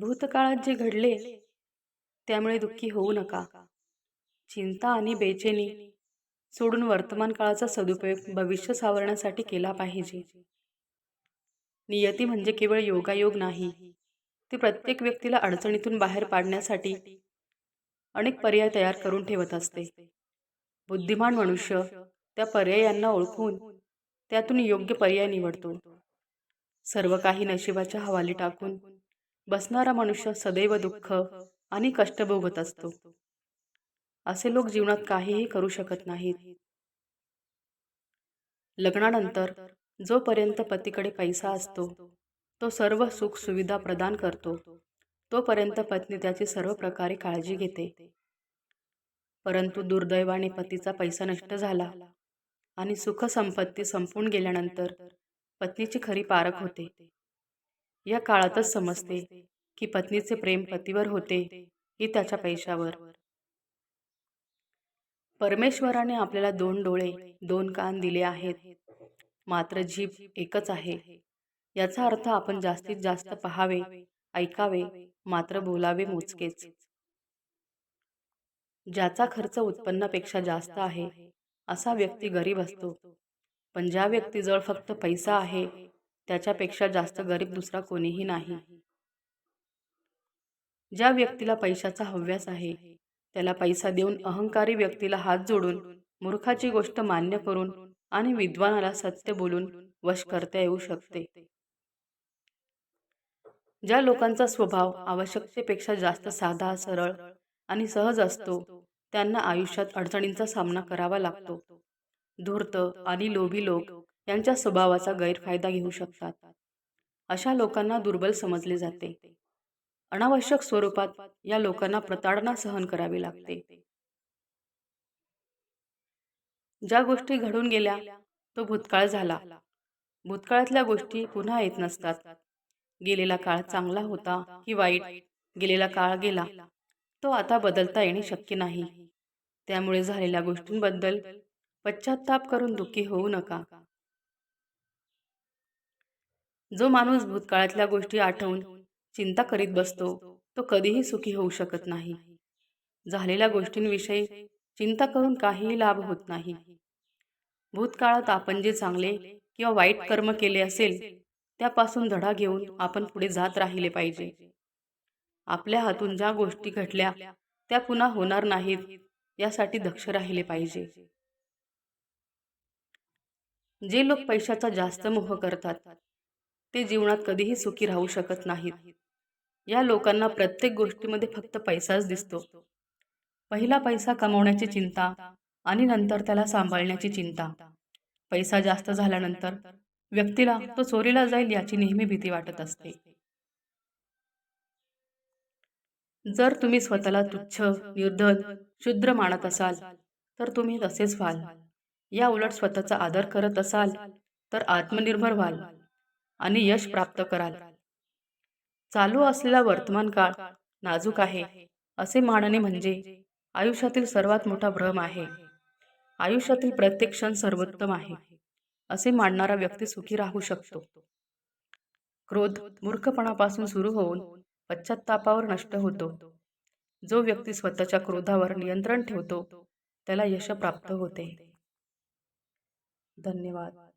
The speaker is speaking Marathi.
भूतकाळात जे घडले त्यामुळे दुःखी होऊ नका. चिंता आणि बेचैनी सोडून वर्तमान काळाचा सदुपयोग भविष्य सावरण्यासाठी केला पाहिजे. नियती म्हणजे केवळ योगायोग नाही ती प्रत्येक व्यक्तीला अडचणीतून बाहेर पाडण्यासाठी अनेक पर्याय तयार करून ठेवत असते. बुद्धिमान मनुष्य त्या पर्यायांना ओळखून त्यातून योग्य पर्याय निवडतो. सर्व काही नशिबाच्या हवाली टाकून बसणारा मनुष्य सदैव दुःख आणि कष्ट भोगत असतो. असे लोक जीवनात काहीही करू शकत नाहीत. लग्नानंतर जोपर्यंत पतीकडे पैसा असतो तो सर्व सुख सुविधा प्रदान करतो तोपर्यंत पत्नी त्याची सर्व प्रकारे काळजी घेते. परंतु दुर्दैवाने पतीचा पैसा नष्ट झाला आणि सुखसंपत्ती संपून गेल्यानंतर पत्नीची खरी पारख होते. या काळातच समजते की पत्नीचे प्रेम पतीवर होते की त्याच्या पैशावर. परमेश्वराने आपल्याला दोन डोळे दोन कान दिले आहेत. मात्र जीभ एकच आहे. याचा अर्थ आपण जास्तीत जास्त पहावे ऐकावे मात्र बोलावे मोजकेच. ज्याचा खर्च उत्पन्नापेक्षा जास्त आहे असा व्यक्ती गरीब असतो. पण ज्या व्यक्तीजवळ फक्त पैसा आहे त्याच्यापेक्षा जास्त गरीब दुसरा कोणीही नाही. ज्या व्यक्तीला पैशाचा हव्यास आहे त्याला पैसा देऊन अहंकारी व्यक्तीला हात जोडून मूर्खाची गोष्ट मान्य करून आणि विद्वानाला सत्य बोलून वश करता येऊ शकते. ज्या लोकांचा स्वभाव आवश्यकतेपेक्षा जास्त साधा सरळ आणि सहज असतो त्यांना आयुष्यात अडचणींचा सामना करावा लागतो. धूर्त आणि लोभी लोक यांच्या स्वभावाचा गैरफायदा घेऊ शकतात. अशा लोकांना दुर्बल समजले जाते. अनावश्यक स्वरूपात या लोकांना प्रताडणा सहन करावी लागते. ज्या गोष्टी घडून गेल्या तो भूतकाळ झाला. भूतकाळातल्या गोष्टी पुन्हा येत नसतात. गेलेला काळ चांगला होता की वाईट गेलेला काळ गेला. तो आता बदलता येणे शक्य नाही. त्यामुळे झालेल्या गोष्टींबद्दल पश्चाताप करून दुःखी होऊ नका. जो माणूस भूतकाळातल्या गोष्टी आठवून चिंता करीत बसतो तो कधीही सुखी होऊ शकत नाही. झालेल्या गोष्टींविषयी चिंता करून काहीही लाभ होत नाही. भूतकाळात आपण जे चांगले किंवा वाईट कर्म केले असेल त्यापासून धडा घेऊन आपण पुढे जात राहिले पाहिजे. आपल्या हातून ज्या गोष्टी घडल्या त्या पुन्हा होणार नाहीत यासाठी दक्ष राहिले पाहिजे. जे लोक पैशाचा जास्त मोह करतात ते जीवनात कधीही सुखी राहू शकत नाहीत. या लोकांना प्रत्येक गोष्टीमध्ये फक्त पैसाच दिसतो. पहिला पैसा कमवण्याची चिंता आणि नंतर त्याला सांभाळण्याची चिंता. पैसा जास्त झाल्यानंतर व्यक्तीला तो चोरीला जाईल याची नेहमी भीती वाटत असते. जर तुम्ही स्वतःला तुच्छ निर्धन शुद्र मानत असाल तर तुम्ही तसेच व्हाल. या उलट स्वतःचा आदर करत असाल तर आत्मनिर्भर व्हाल आणि यश प्राप्त कराल. चालू असलेला वर्तमान काळ नाजूक आहे असे मानणे म्हणजे आयुष्यातील सर्वात मोठा भ्रम आहे. आयुष्यातील प्रत्येक क्षण सर्वोत्तम आहे असे मानणारा व्यक्ती सुखी राहू शकतो. क्रोध मूर्खपणापासून सुरू होऊन पश्चात्तापावर नष्ट होतो. जो व्यक्ती स्वतःच्या क्रोधावर नियंत्रण ठेवतो त्याला यश प्राप्त होते. धन्यवाद.